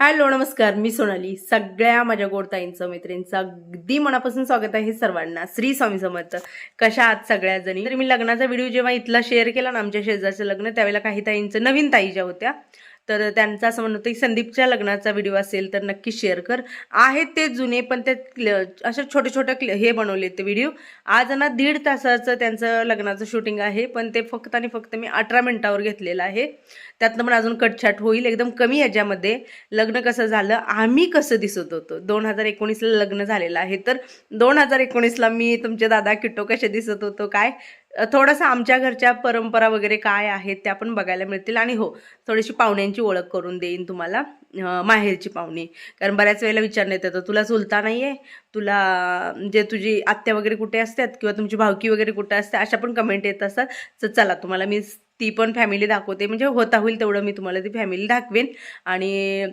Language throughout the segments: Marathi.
हॅलो नमस्कार. मी सोनाली. सगळ्या माझ्या गोडताईंचं मैत्रिणींचं अगदी मनापासून स्वागत आहे सर्वांना. श्री स्वामी समर्थ. कशा आहात सगळ्या जणी तर मी लग्नाचा व्हिडिओ जेव्हा इथला शेअर केला ना आमच्या शेजारचं लग्न त्यावेळेला काही ताईंचं नवीन ताई ज्या होत्या तर त्यांचं असं म्हणणं होतं की संदीपच्या लग्नाचा व्हिडिओ असेल तर नक्की शेअर कर. आहेत ते जुने पण ते क्ल- असे छोटे छोटे क्ल- हे बनवले ते व्हिडिओ आज ना दीड तासाचं त्यांचं लग्नाचं शूटिंग आहे पण ते फक्त आणि फक्त मी अठरा मिनिटावर घेतलेलं आहे. त्यातनं पण अजून कटछाट होईल एकदम कमी याच्यामध्ये. लग्न कसं झालं आम्ही कसं दिसत होतो? दोन हजार एकोणीसला लग्न झालेलं आहे तर दोन हजार एकोणीसला मी तुमचे दादा किट्टो कसे दिसत होतो काय? थोडंसं आमच्या घरच्या परंपरा वगैरे काय आहेत त्या पण बघायला मिळतील. आणि हो थोडीशी पाहुण्यांची ओळख करून देईन तुम्हाला माहेरची पाहुणी. कारण बऱ्याच वेळेला विचारण्यात येतं तुला चुलता नाही आहे तुला जे तुझी आत्या वगैरे कुठे असतात? किंवा तुमची भावकी वगैरे कुठे असते? अशा पण कमेंट येत असतात. तर चला तुम्हाला मी ती पण फॅमिली दाखवते. म्हणजे होता होईल तेवढं मी तुम्हाला ती फॅमिली दाखवेन. आणि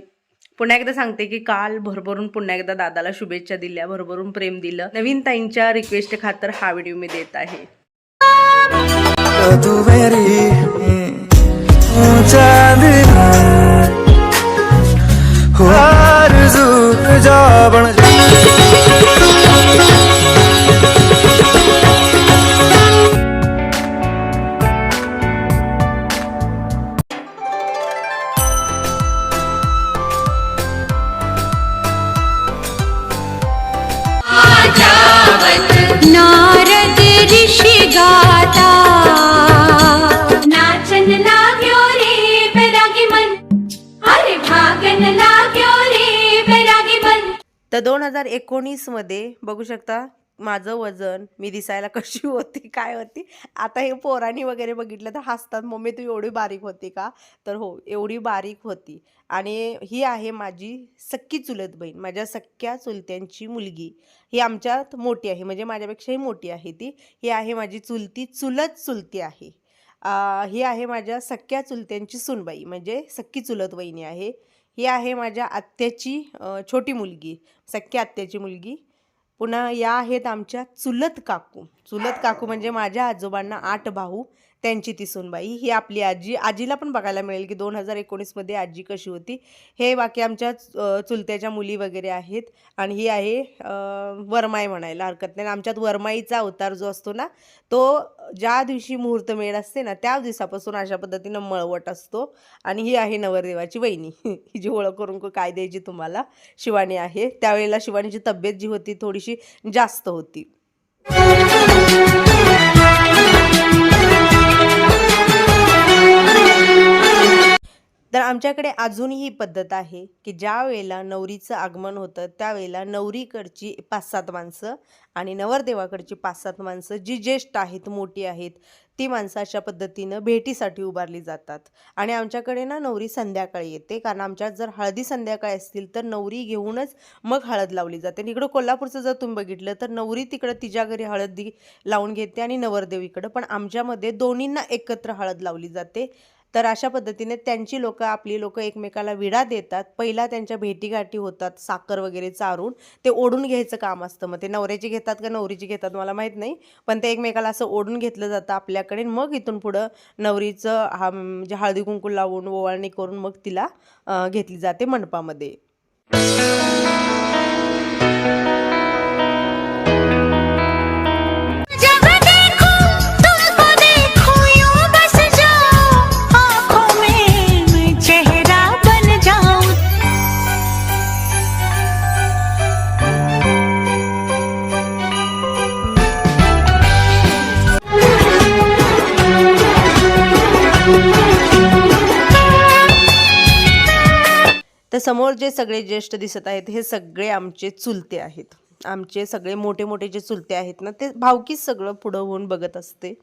पुन्हा एकदा सांगते की काल भरभरून पुन्हा एकदा दादाला शुभेच्छा दिल्या भरभरून प्रेम दिलं. नवीन ताईंच्या रिक्वेस्ट खातर हा व्हिडिओ मी देत आहे. तू मेरी चांदनी हो आरज़ू जा बन जा तर दोन हजार एकोणीसमध्ये बघू शकता माझं वजन मी दिसायला कशी होती काय होती. आता हे पोरांनी वगैरे बघितलं तर हसतात मम्मी तू एवढी बारीक होती का? तर हो एवढी बारीक होती. आणि ही आहे माझी सक्की चुलत बहीण माझ्या सख्या चुलत्यांची मुलगी. ही आमच्यात मोठी आहे म्हणजे माझ्यापेक्षाही मोठी आहे ती. ही आहे माझी चुलती चुलत चुलती आहे. ही आहे माझ्या सख्या चुलत्यांची सुनबाई म्हणजे सख्खी चुलत वहिनी आहे. ही आहे माझ्या आत्याची छोटी मुलगी सख्या आत्याची मुलगी. पुन्हा या आहेत आमच्या चुलत काकू. चुलत काकू म्हणजे माझ्या आजोबांना आठ भाऊ. त्यांची ती सुनबाई. ही आपली आजी. आजीला पण बघायला मिळेल की दोन हजार एकोणीसमध्ये आजी कशी होती. हे बाकी आमच्या चुलत्याच्या मुली वगैरे आहेत. आणि ही आहे वरमाई म्हणायला हरकत नाही. आमच्यात वरमाईचा अवतार जो असतो ना तो ज्या दिवशी मुहूर्त मेळ असते ना त्या दिवसापासून अशा पद्धतीनं मळवट असतो. आणि ही आहे नवरदेवाची वहिनी. ही जी ओळख करून को- काय द्यायची तुम्हाला शिवानी आहे. त्यावेळेला शिवानीची तब्येत जी होती थोडीशी जास्त होती. तर आमच्याकडे अजूनही ही पद्धत आहे की ज्या वेळेला नवरीचं आगमन होतं त्यावेळेला नवरीकडची पाच सात माणसं आणि नवरदेवाकडची पाच सात माणसं जी ज्येष्ठ आहेत मोठी आहेत ती माणसं अशा पद्धतीनं भेटीसाठी उभारली जातात. आणि आमच्याकडे ना नवरी संध्याकाळी येते. कारण आमच्यात जर हळदी संध्याकाळी असतील तर नवरी घेऊनच मग हळद लावली जाते. आणि इकडं कोल्हापूरचं जर तुम्ही बघितलं तर नवरी तिकडं तिच्या घरी हळदी लावून घेते आणि नवरदेव इकडं. पण आमच्यामध्ये दोन्हींना एकत्र हळद लावली जाते. तर अशा पद्धतीने त्यांची लोकं आपली लोकं एकमेकाला विडा देतात. पहिला त्यांच्या भेटीगाठी होतात साखर वगैरे चारून. ते ओढून घ्यायचं काम असतं. मग ते नवऱ्याची घेतात का नवरीची घेतात मला माहीत नाही. पण ते एकमेकाला असं ओढून घेतलं जातं आपल्याकडे. मग इथून पुढं नवरीचं हा म्हणजे हळदी कुंकू लावून ओवाळणी करून मग तिला घेतली जाते मंडपामध्ये. तर समोर जे सगळे ज्येष्ठ दिसत आहेत हे सगळे आमचे चुलते आहेत. आमचे सगळे मोठे मोठे जे चुलते आहेत ना ते भावकीच सगळं पुढं होऊन बघत असते.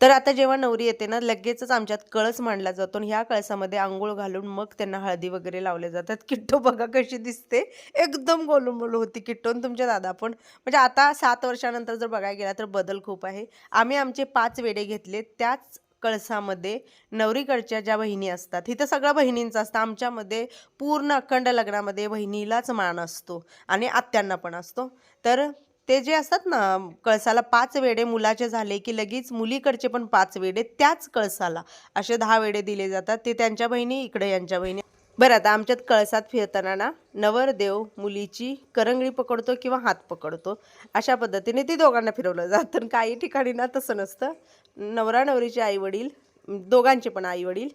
तर आता जेव्हा नवरी येते ना लगेचच आमच्यात कळस मांडला जातो आणि ह्या कळसामध्ये आंघोळ घालून मग त्यांना हळदी वगैरे लावले जातात. किट्टो बघा कशी दिसते. एकदम गोलूमोल होती किट्टो तुमच्या दादा पण. म्हणजे आता सात वर्षानंतर जर बघायला गेला तर बदल खूप आहे. आम्ही आमचे पाच वेडे घेतले. त्याच कळसामध्ये नवरीकडच्या ज्या बहिणी असतात इथं सगळं बहिणींचं असतं. आमच्यामध्ये पूर्ण अखंड लग्नामध्ये बहिणीलाच मान असतो आणि आत्यांना पण असतो. तर ते जे असतात ना कळसाला पाच वेडे मुलाचे झाले की लगेच मुलीकडचे पण पाच वेडे त्याच कळसाला असे दहा वेडे दिले जातात. ते त्यांच्या बहिणी इकडे यांच्या बहिणी. बरं आता आमच्यात कळसात फिरताना ना नवरदेव मुलीची करंगळी पकडतो किंवा हात पकडतो. अशा पद्धतीने ती दोघांना फिरवलं जातं. काही ठिकाणी ना तसं नसतं. नवरा नवरीचे आई वडील दोघांचे पण आई वडील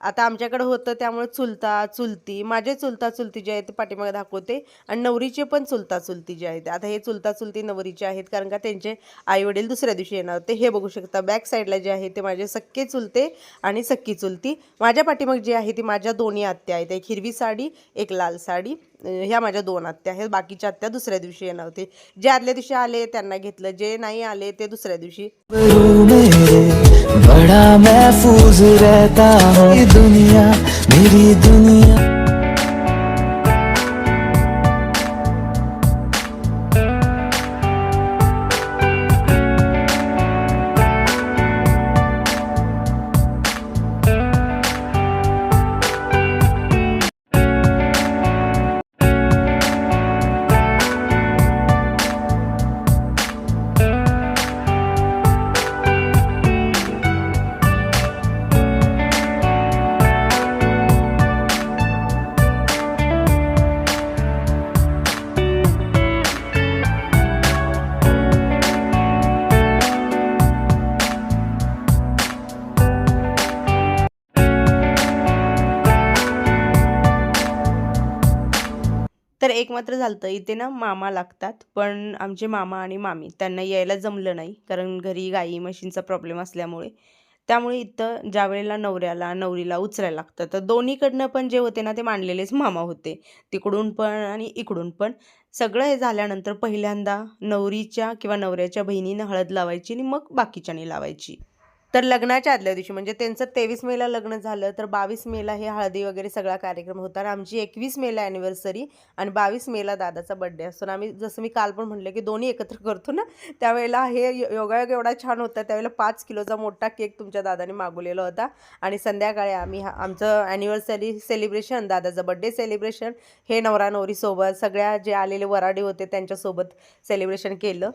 आता आमच्याकडे होतं त्यामुळे चुलता चुलती माझे चुलता चुलती जे आहेत ते पाठीमागे दाखवते. आणि नवरीचे पण चुलता चुलती जे आहेत आता हे चुलता चुलती नवरीचे आहेत कारण का त्यांचे आई वडील दुसऱ्या दिवशी येणार होते. हे बघू शकता बॅक साईडला जे आहे ते माझे सक्के चुलते आणि सक्की चुलती. माझ्या पाठीमाग जे आहे ती माझ्या दोन्ही आत्या आहेत. एक हिरवी साडी एक लाल साडी. ह्या माझ्या दोन आत्या आहेत. बाकीच्या आत्या दुसऱ्या दिवशी येणार होते. जे आदल्या दिवशी आले त्यांना घेतलं. जे नाही आले ते दुसऱ्या दिवशी. बड़ा महफूज रहता हूँ दुनिया मेरी दुनिया। एक मात्र झालं इथे ना मामा लागतात पण आमचे मामा आणि मामी त्यांना यायला जमलं नाही कारण घरी गाई म्हशींचा प्रॉब्लेम असल्यामुळे. त्यामुळे इथं ज्या वेळेला नवऱ्याला नवरीला उचलायला लागतं तर दोन्हीकडनं पण जे होते ना ते मांडलेलेच मामा होते. तिकडून पण आणि इकडून पण. सगळं हे झाल्यानंतर पहिल्यांदा नवरीच्या किंवा नवऱ्याच्या बहिणीनं हळद लावायची आणि मग बाकीच्यानी लावायची. तर लग्नाच्या आदल्या दिवशी म्हणजे त्यांचं तेवीस मेला लग्न झालं तर बावीस मेला हे हळदी वगैरे सगळा कार्यक्रम होता. आणि आमची एकवीस मेला ॲनिव्हर्सरी आणि बावीस मेला दादाचा बड्डे असतो. आणि आम्ही जसं मी काल पण म्हटलं की दोन्ही एकत्र करतो ना त्यावेळेला हे योगायोग एवढा छान होता. त्यावेळेला पाच किलोचा मोठा केक तुमच्या दादाने मागवलेला होता. आणि संध्याकाळी आम्ही हा आमचं ॲनिव्हर्सरी सेलिब्रेशन दादाचं बड्डे सेलिब्रेशन हे नवरा नवरीसोबत सगळ्या जे आलेले वराडे होते त्यांच्यासोबत सेलिब्रेशन केलं.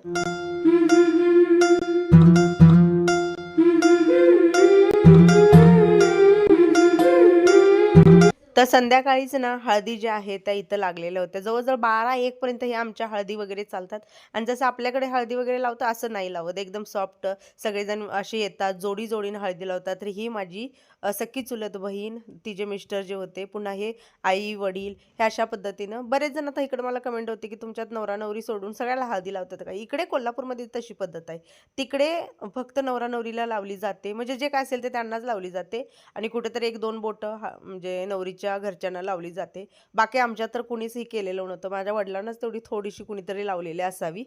तर संध्याकाळीच ना हळदी ज्या आहे त्या इथं लागलेल्या होत्या जवळजवळ बारा एकपर्यंत हे आमच्या हळदी वगैरे चालतात. आणि जसं आपल्याकडे हळदी वगैरे लावतं असं नाही लावत. एकदम सॉफ्ट सगळेजण असे येतात जोडी जोडीनं हळदी लावतात. तर ही माझी सख्खी चुलत बहीण तिचे मिस्टर जे होते पुन्हा हे आई वडील हे अशा पद्धतीनं बरेच जण आता इकडे मला कमेंट होते की तुमच्यात नवरा नवरी सोडून सगळ्याला हळदी लावतात का? इकडे कोल्हापूरमध्ये तशी पद्धत आहे. तिकडे फक्त नवरा नवरीला लावली जाते. म्हणजे जे काय असेल ते त्यांनाच लावली जाते. आणि कुठेतरी एक दोन बोटं हा म्हणजे नवरीच्या घरच्यांना लावली जाते. बाकी आमच्यात तर कुणीच हे केलेलं नव्हतं. माझ्या वडिलांनाच तेवढी थोडीशी कुणीतरी लावलेली असावी.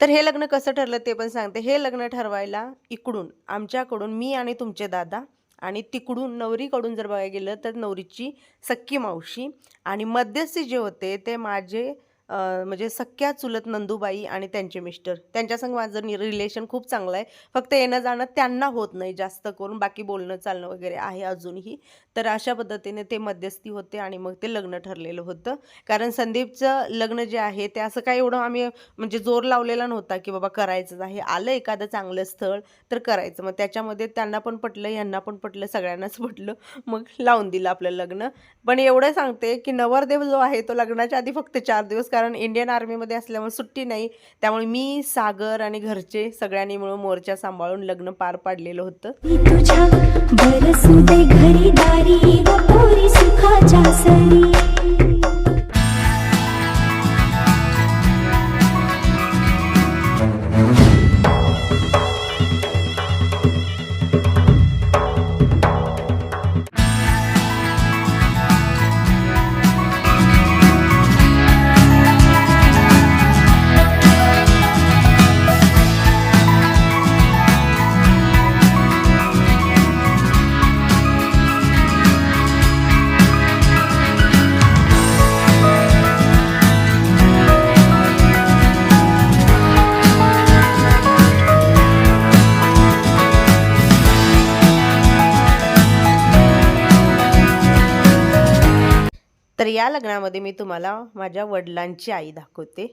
तर हे लग्न कसं ठरलं ते पण सांगते. हे लग्न ठरवायला इकडून आमच्याकडून मी आणि तुमचे दादा आणि तिकडून नवरीकडून जर बघायला गेलं तर नवरीची सख्खी मावशी आणि मध्यस्थी जे होते ते माझे म्हणजे सख्या चुलत नंदूबाई आणि त्यांचे मिस्टर. त्यांच्यासंग माझं रिलेशन खूप चांगलं आहे. फक्त येणं जाणं त्यांना होत नाही जास्त करून. बाकी बोलणं चालणं वगैरे आहे अजूनही. तर अशा पद्धतीने ते मध्यस्थी होते आणि मग ते लग्न ठरलेलं होतं. कारण संदीपचं लग्न जे आहे ते असं काय एवढं आम्ही म्हणजे जोर लावलेला नव्हता की बाबा करायचंच आहे. आलं एखादं चांगलं स्थळ तर करायचं. मग त्याच्यामध्ये त्यांना पण पटलं यांना पण पटलं सगळ्यांनाच पटलं. मग लावून दिलं आपलं लग्न. पण एवढं सांगते की नवरदेव जो आहे तो लग्नाच्या आधी फक्त चार दिवस कारण इंडियन आर्मीमध्ये असल्यामुळे सुट्टी नाही. त्यामुळे मी सागर आणि घरचे सगळ्यांनी मिळून मोर्चा सांभाळून लग्न पार पाडलेलं होतं. तुझ्या या लग्नामध्ये मी तुम्हाला माझ्या वडिलांची आई दाखवते.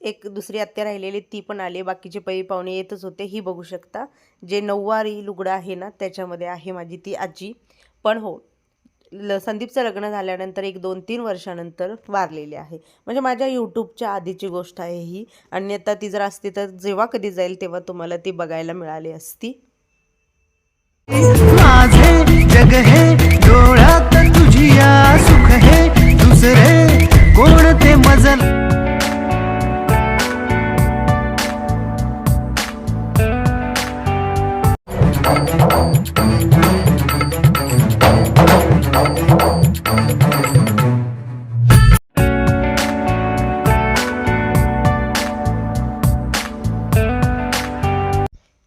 एक दुसरी आत्या राहिलेली ती पण आली. बाकीचे पै पाहुणे येतच होते. ही बघू शकता. जे नऊवारी लुगडं आहे ना त्याच्यामध्ये आहे माझी ती आजी. पण हो ल संदीपचं लग्न झाल्यानंतर एक दोन तीन वर्षानंतर वारलेली आहे. म्हणजे माझ्या यूट्यूबच्या आधीची गोष्ट आहे ही. आणि आता ती जर असती तर जेव्हा कधी जाईल तेव्हा तुम्हाला ती बघायला मिळाली असती. माझे जग हे डोळ्यात तुझी सुख हे दुसरे कोणते मजल?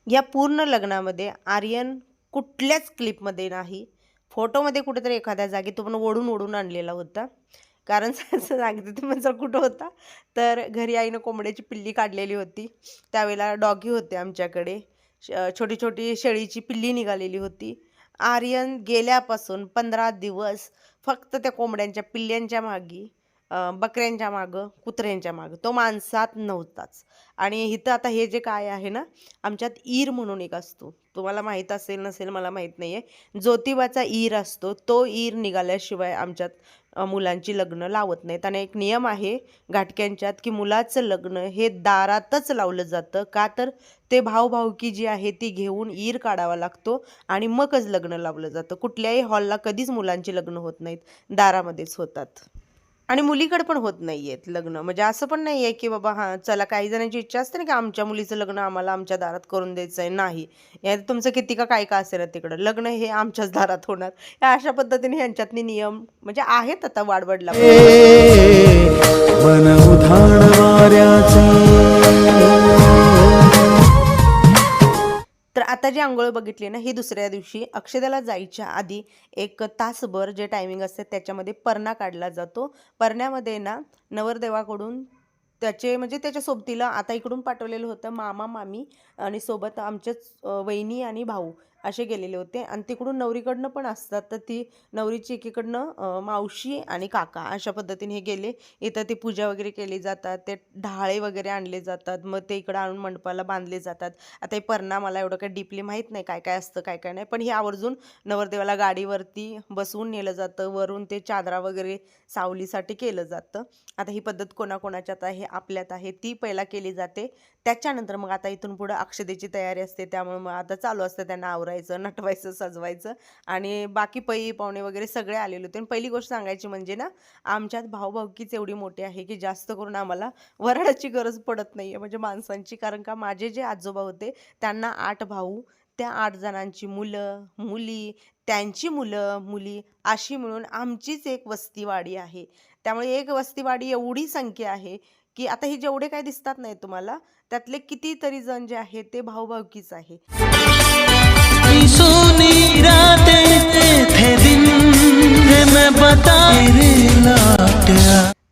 या पूर्ण लग्नामध्ये आर्यन कुठल्याच क्लिपमध्ये नाही. फोटोमध्ये कुठेतरी एखाद्या जागी तो पण ओढून ओढून आणलेला होता. कारण सांगते ते म्हणजे कुठं होता. तर घरी आईनं कोंबड्याची पिल्ली काढलेली होती. त्यावेळेला डॉगी होते आमच्याकडे. श- छोटी छोटी शेळीची पिल्ली निघालेली होती. आर्यन गेल्यापासून पंधरा दिवस फक्त त्या कोंबड्यांच्या पिल्ल्यांच्या मागी बकऱ्यांच्या मागं कुत्र्यांच्या मागं. तो माणसात नव्हताच. आणि इथं आता हे जे काय आहे ना आमच्यात ईर म्हणून एक असतो. तुम्हाला माहीत असेल नसेल मला माहीत नाही आहे ज्योतिबाचा ईर असतो. तो ईर निघाल्याशिवाय आमच्यात मुलांची लग्न लावत नाहीत. आणि एक नियम आहे घाटक्यांच्यात की मुलाचं लग्न हे दारातच लावलं जातं. का तर ते भावभावकी जी आहे ती घेऊन ईर काढावा लागतो आणि मगच लग्न लावलं जातं. कुठल्याही हॉलला कधीच मुलांची लग्न होत नाहीत. दारामध्येच होतात. आणि मुलीकडे पण होत नाही आहेत लग्न. म्हणजे असं पण नाही आहे की बाबा हां चला काही जणांची इच्छा असते ना की आमच्या मुलीचं लग्न आम्हाला आमच्या दारात करून द्यायचं आहे नाही. या तुमचं किती का काय का असेल ना तिकडं. लग्न हे आमच्याच दारात होणार. या अशा पद्धतीने ह्यांच्यातनी नियम म्हणजे आहेत आता वाडवडला. मन उधाण आता जी आंघोळ बघितली ना ही दुसऱ्या दिवशी अक्षदाला जायच्या आधी एक तासभर जे टायमिंग असते त्याच्यामध्ये परणा काढला जातो. परण्यामध्ये ना नवरदेवाकडून त्याचे म्हणजे त्याच्या सोबतीला आता इकडून पाठवलेलं होतं मामा मामी आणि सोबत आमचेच वहिनी आणि भाऊ. असे गेलेले होते. आणि तिकडून नवरीकडनं पण असतात. तर ती नवरीची एकीकडनं मावशी आणि काका अशा पद्धतीने हे गेले. इथं ती पूजा वगैरे केली जातात. ते ढाळे वगैरे आणले जातात. मग ते इकडं आणून मंडपाला बांधले जातात. आता हे परणा मला एवढं काही डीपली माहीत नाही काय काय असतं काय काय नाही. पण हे आवर्जून नवरदेवाला गाडीवरती बसवून नेलं जातं. वरून ते चादरा वगैरे सावलीसाठी केलं जातं. आता ही पद्धत कोणाकोणाच्यात आहे आपल्यात आहे ती पहिला केली जाते. त्याच्यानंतर मग आता इथून पुढं अक्षदेची तयारी असते. त्यामुळे मग आता चालू असतं त्यांना आवरायचं नटवायचं सजवायचं आणि बाकी पै पाहुणे वगैरे सगळे आलेले होते. आणि पहिली गोष्ट सांगायची म्हणजे ना आमच्यात भाऊभाऊकीच एवढी मोठी आहे की जास्त करून आम्हाला वराडाची गरज पडत नाही आहे म्हणजे माणसांची कारण का माझे जे आजोबा होते त्यांना आठ भाऊ त्या आठ जणांची मुलं मुली त्यांची मुलं मुली अशी मिळून आमचीच एक वस्तीवाडी आहे. त्यामुळे एक वस्तीवाडी एवढी संख्या आहे की आता हे जेवढे काय दिसतात नाही तुम्हाला त्यातले कितीतरी जण जे आहे ते भाऊभाऊकीच आहे. सोनी रातें दिन मैं बता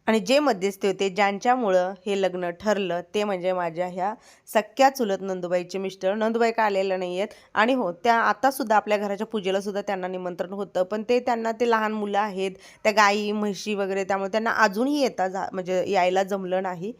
आणि जे मध्यस्थी होते ज्यांच्यामुळं हे लग्न ठरलं ते म्हणजे माझ्या ह्या सख्या चुलत नंदुबाईचे मिस्टर. नंदुबाई का आलेल्या नाही आहेत आणि हो त्या आतासुद्धा आपल्या घराच्या पूजेला सुद्धा त्यांना निमंत्रण होतं पण ते त्यांना ते लहान मुलं आहेत त्या गाई म्हशी वगैरे त्यामुळे त्यांना अजूनही येता जा म्हणजे यायला जमलं नाही.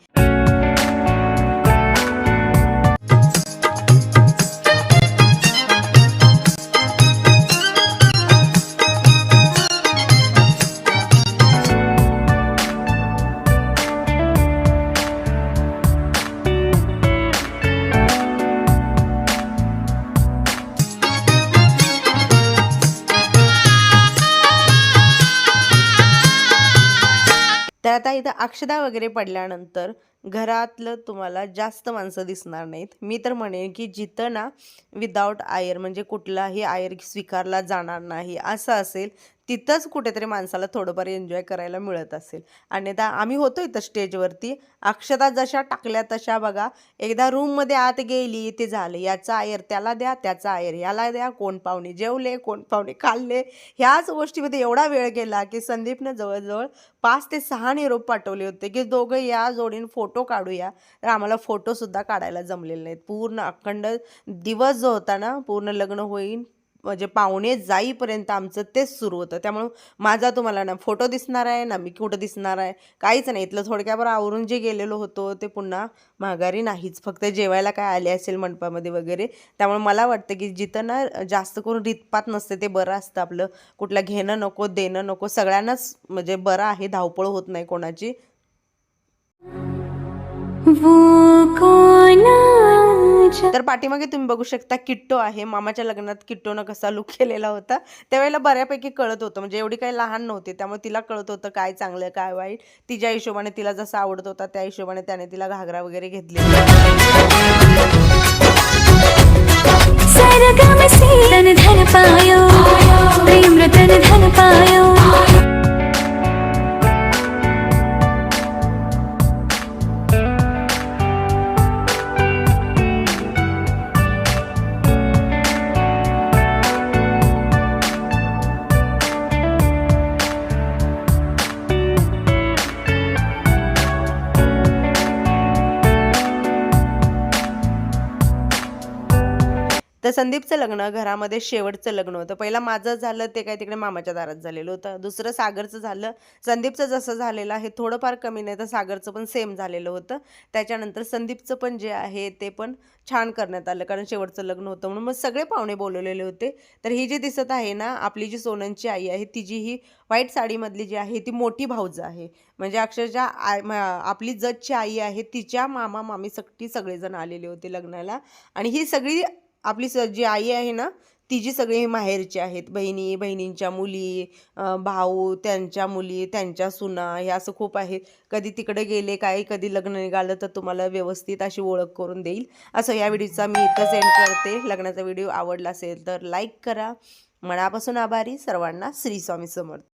इथं अक्षदा वगैरे पडल्यानंतर घरातलं तुम्हाला जास्त माणसं दिसणार नाहीत. मी तर म्हणेन की जिथं ना विदाऊट आयर म्हणजे कुठलाही आयर स्वीकारला जाणार नाही. असं असेल तिथंच कुठेतरी माणसाला थोडंफार एन्जॉय करायला मिळत असेल. आणि आता आम्ही होतो इथं स्टेजवरती. अक्षता जशा टाकल्या तशा बघा. एकदा रूममध्ये आत गेली ते झालं. याचा आयर त्याला द्या त्याचा आयर याला द्या. कोण पाहुणे जेवले कोण पाहुणे खाल्ले. ह्याच गोष्टीमध्ये एवढा वेळ गेला की संदीपनं जवळजवळ पाच ते सहा निरोप पाठवले होते की दोघं या जोडीनं फोटो फोटो काढूया. तर आम्हाला फोटोसुद्धा काढायला जमलेले नाहीत. पूर्ण अखंड दिवस जो होता ना पूर्ण लग्न होईल म्हणजे पाहुणे जाईपर्यंत आमचं तेच सुरू होतं. त्यामुळं माझा तुम्हाला ना फोटो दिसणार आहे ना मी कुठं दिसणार आहे काहीच नाही. इथलं थोडक्यावर आवरून जे गेलेलो होतो ते पुन्हा माघारी नाहीच. फक्त जेवायला काय आले असेल मंडपामध्ये वगैरे. त्यामुळे मला वाटतं की जिथं ना जास्त करून रीतपात नसते ते बरं असतं आपलं. कुठलं घेणं नको देणं नको सगळ्यांनाच म्हणजे बरं आहे धावपळ होत नाही कोणाची. तर पाठीमागे तुम्ही बघू शकता किट्टो आहे. मामाच्या लग्नात किट्टोनं कसा लुक केलेला होता. त्यावेळेला बऱ्यापैकी कळत होतं. म्हणजे एवढी काही लहान नव्हती. त्यामुळे तिला कळत होतं काय चांगलं काय वाईट. तिच्या हिशोबाने तिला जसं आवडत होता त्या हिशोबाने त्याने तिला घागरा वगैरे घेतली. आता संदीपचं लग्न घरामध्ये शेवटचं लग्न होतं. पहिला माझं झालं ते काय तिकडे मामाच्या दारात झालेलं होतं. दुसरं सागरचं झालं. संदीपचं जसं झालेलं आहे थोडंफार कमी नाही तर सागरचं पण सेम झालेलं होतं. त्याच्यानंतर संदीपचं पण जे आहे ते पण छान करण्यात आलं कारण शेवटचं लग्न होतं म्हणून. मग सगळे पाहुणे बोलवलेले होते. तर ही जी दिसत आहे ना आपली जी सोनंची आई आहे तिची ही व्हाईट साडीमधली जी आहे ती मोठी भाऊज आहे. म्हणजे अक्षरशः आय आपली जजची आई आहे तिच्या मामा मामी सक्टी सगळेजण आलेले होते लग्नाला. आणि ही सगळी आपली स जी आई आहे ना तिची सगळी माहेरची आहेत. बहिणी बहिणींच्या मुली भाऊ त्यांच्या मुली त्यांच्या सुना हे असं खूप आहे. कधी तिकडे गेले काय कधी लग्न निघालं तर तुम्हाला व्यवस्थित अशी ओळख करून देईल. असं या व्हिडिओचा मी इथं सेंड करते. लग्नाचा व्हिडिओ आवडला असेल तर लाईक करा. मनापासून आभारी. सर्वांना श्री स्वामी समर्थ.